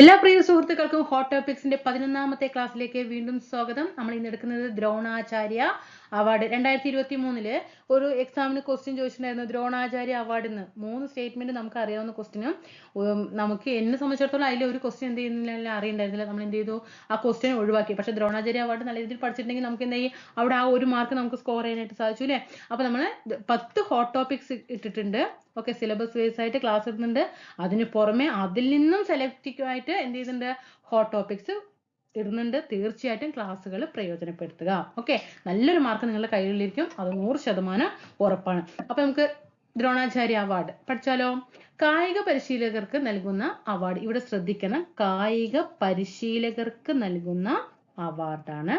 എല്ലാ പ്രിയ സുഹൃത്തുക്കൾക്കും ഹോട്ട് ടോപ്പിക്സിന്റെ പതിനൊന്നാമത്തെ ക്ലാസ്സിലേക്ക് വീണ്ടും സ്വാഗതം. നമ്മൾ ഇന്ന് എടുക്കുന്നത് ദ്രോണാചാര്യ അവാർഡ് രണ്ടായിരത്തി ഇരുപത്തി മൂന്നിൽ ഒരു എക്സാമിന് ക്വസ്റ്റ്യൻ ചോദിച്ചിട്ടുണ്ടായിരുന്നു. ദ്രോണാചാര്യ അവാർഡ് എന്ന് മൂന്ന് സ്റ്റേറ്റ്മെന്റ് നമുക്ക് അറിയാവുന്ന ക്വസ്റ്റിനും നമുക്ക് എന്നെ സംബന്ധിച്ചിടത്തോളം അതിൽ ഒരു ക്വസ്റ്റ്യൻ എന്ത് ചെയ്യുന്നില്ല അറിയണ്ടായിരുന്നില്ല. നമ്മൾ എന്ത് ചെയ്തു? ആ ക്വസ്റ്റ്യൻ ഒഴിവാക്കി. പക്ഷെ ദ്രോണാചാര്യ അവാർഡ് നല്ല രീതിയിൽ പഠിച്ചിട്ടുണ്ടെങ്കിൽ നമുക്ക് എന്താ ചെയ്യും? അവിടെ ആ ഒരു മാർക്ക് നമുക്ക് സ്കോർ ചെയ്യാനായിട്ട് സാധിച്ചു അല്ലേ? അപ്പൊ നമ്മൾ പത്ത് ഹോട്ട് ടോപ്പിക്സ് ഇട്ടിട്ടുണ്ട്. ഓക്കെ സിലബസ് ബേസ് ആയിട്ട് ക്ലാസ് എടുക്കുന്നുണ്ട് അതിന് പുറമെ അതിൽ നിന്നും സെലക്റ്റീവ് ആയിട്ട് എന്ത് ചെയ്യുന്നുണ്ട്? ഹോട്ട് ടോപ്പിക്സ് ഇടുന്നുണ്ട്. തീർച്ചയായിട്ടും ക്ലാസ്സുകൾ പ്രയോജനപ്പെടുത്തുക. ഓക്കെ നല്ലൊരു മാർക്ക് നിങ്ങളുടെ കയ്യിലിരിക്കും അത് നൂറ് ശതമാനം ഉറപ്പാണ്. അപ്പൊ നമുക്ക് ദ്രോണാചാര്യ അവാർഡ് പഠിച്ചാലോ? കായിക പരിശീലകർക്ക് നൽകുന്ന അവാർഡ് ഇവിടെ ശ്രദ്ധിക്കണം. കായിക പരിശീലകർക്ക് നൽകുന്ന അവാർഡാണ്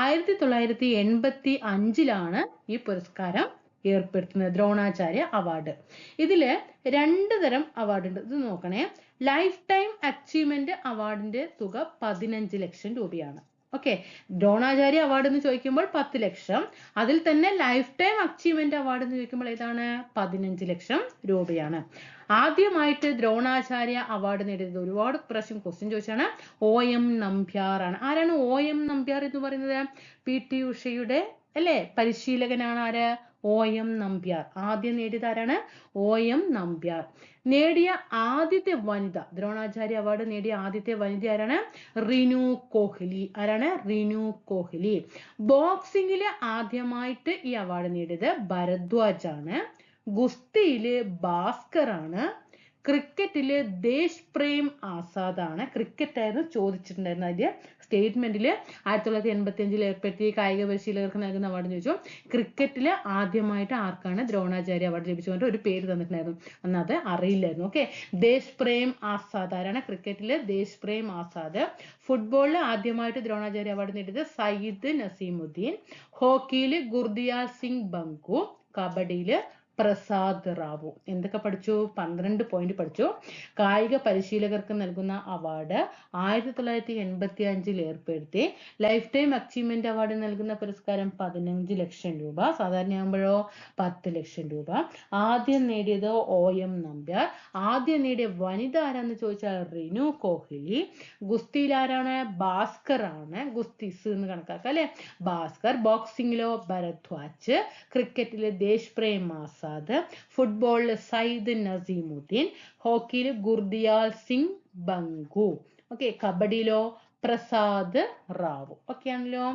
ആയിരത്തി തൊള്ളായിരത്തി എൺപത്തി അഞ്ചിലാണ് ഈ പുരസ്കാരം ഏർപ്പെടുത്തുന്നത്. ദ്രോണാചാര്യ അവാർഡ് ഇതിൽ രണ്ട് തരം അവാർഡ് ഉണ്ട്. ഇത് നോക്കണേ. ലൈഫ് ടൈം അച്ചീവ്മെന്റ് അവാർഡിന്റെ തുക പതിനഞ്ച് ലക്ഷം രൂപയാണ്. ഓക്കെ ദ്രോണാചാര്യ അവാർഡ് എന്ന് ചോദിക്കുമ്പോൾ പത്ത് ലക്ഷം. അതിൽ തന്നെ ലൈഫ് ടൈം അച്ചീവ്മെന്റ് അവാർഡ് എന്ന് ചോദിക്കുമ്പോൾ ഏതാണ്? പതിനഞ്ച് ലക്ഷം രൂപയാണ്. ആദ്യമായിട്ട് ദ്രോണാചാര്യ അവാർഡ് നേടിയത് ഒരുപാട് പ്രാവശ്യം ക്വസ്റ്റ്യൻ ചോദിച്ചാണ്. ഒ എം നമ്പ്യാർ ആണ്. ആരാണ് ഒ എം നമ്പ്യാർ എന്ന് പറയുന്നത്? പി ടി ഉഷയുടെ അല്ലേ? പരിശീലകനാണ് ആര്? O M Nambiar. ആദ്യം നേടിയത് ആരാണ് ഒ എം നമ്പ്യാർ. നേടിയ ആദ്യത്തെ വനിത ദ്രോണാചാര്യ അവാർഡ് നേടിയ ആദ്യത്തെ വനിത ആരാണ്? റിനു കോഹ്ലി. ആരാണ്? റിനു കോഹ്ലി. ബോക്സിംഗിൽ ആദ്യമായിട്ട് ഈ അവാർഡ് നേടിയത് ഭരദ്വാജ് ആണ് ഗുസ്തിയിൽ ഭാസ്കർ ആണ് ക്രിക്കറ്റിൽ ദേശ് പ്രേം ആണ് ക്രിക്കറ്റ് ആയിരുന്നു ചോദിച്ചിട്ടുണ്ടായിരുന്നത് അതിന്റെ സ്റ്റേറ്റ്മെന്റിൽ ആയിരത്തി തൊള്ളായിരത്തി എൺപത്തി അഞ്ചിൽ ഏർപ്പെടുത്തിയ കായിക പരിശീലകർക്ക് നൽകുന്ന അവാർഡ് ചോദിച്ചു. ക്രിക്കറ്റിൽ ആദ്യമായിട്ട് ആർക്കാണ് ദ്രോണാചാര്യ അവാർഡ് ലഭിച്ചുകൊണ്ട് ഒരു പേര് തന്നിട്ടുണ്ടായിരുന്നു. അന്ന് അത് അറിയില്ലായിരുന്നു. ഓക്കെ ദേശ് പ്രേം ആസാദ് ആരാണ് ക്രിക്കറ്റിൽ ദേശ് പ്രേം ആസാദ്. ഫുട്ബോളിൽ ആദ്യമായിട്ട് ദ്രോണാചാര്യ അവാർഡ് നേടിയത് സയ്യിദ് നസീമുദ്ദീൻ. ഹോക്കിയിൽ ഗുർദിയാൽ സിംഗ് ബങ്കു കബഡിയിൽ പ്രസാദ് റാവു. എന്തൊക്കെ പഠിച്ചു? പന്ത്രണ്ട് പോയിന്റ് പഠിച്ചു. കായിക പരിശീലകർക്ക് നൽകുന്ന അവാർഡ് ആയിരത്തി തൊള്ളായിരത്തി എൺപത്തി അഞ്ചിൽ ഏർപ്പെടുത്തി. ലൈഫ് ടൈം അച്ചീവ്മെന്റ് അവാർഡ് നൽകുന്ന പുരസ്കാരം പതിനഞ്ച് ലക്ഷം രൂപ സാധാരണയാകുമ്പോഴോ പത്ത് ലക്ഷം രൂപ. ആദ്യം നേടിയത് ഒ എം നമ്പ്യാർ. ആദ്യം നേടിയ വനിത ആരാന്ന് ചോദിച്ചാൽ റിനു കോഹ്ലി. ഗുസ്തിയിൽ ആരാണ്? ഭാസ്കർ ആണ്. ഗുസ്തിസ് എന്ന് കണക്കാക്കാം അല്ലെ? ഭാസ്കർ ബോക്സിംഗിലോ ഭരദ്വാജ് ക്രിക്കറ്റിലെ ദേശ് പ്രേം ആസാദ് ഫുട്ബോളിൽ സയ്യിദ് നസീമുദ്ദീൻ ഹോക്കിയിൽ ഗുർദിയാൽ സിംഗ് ബംഗു. ഓക്കെ കബഡിയിലോ പ്രസാദ് റാവു. ഓക്കെ ആണല്ലോ.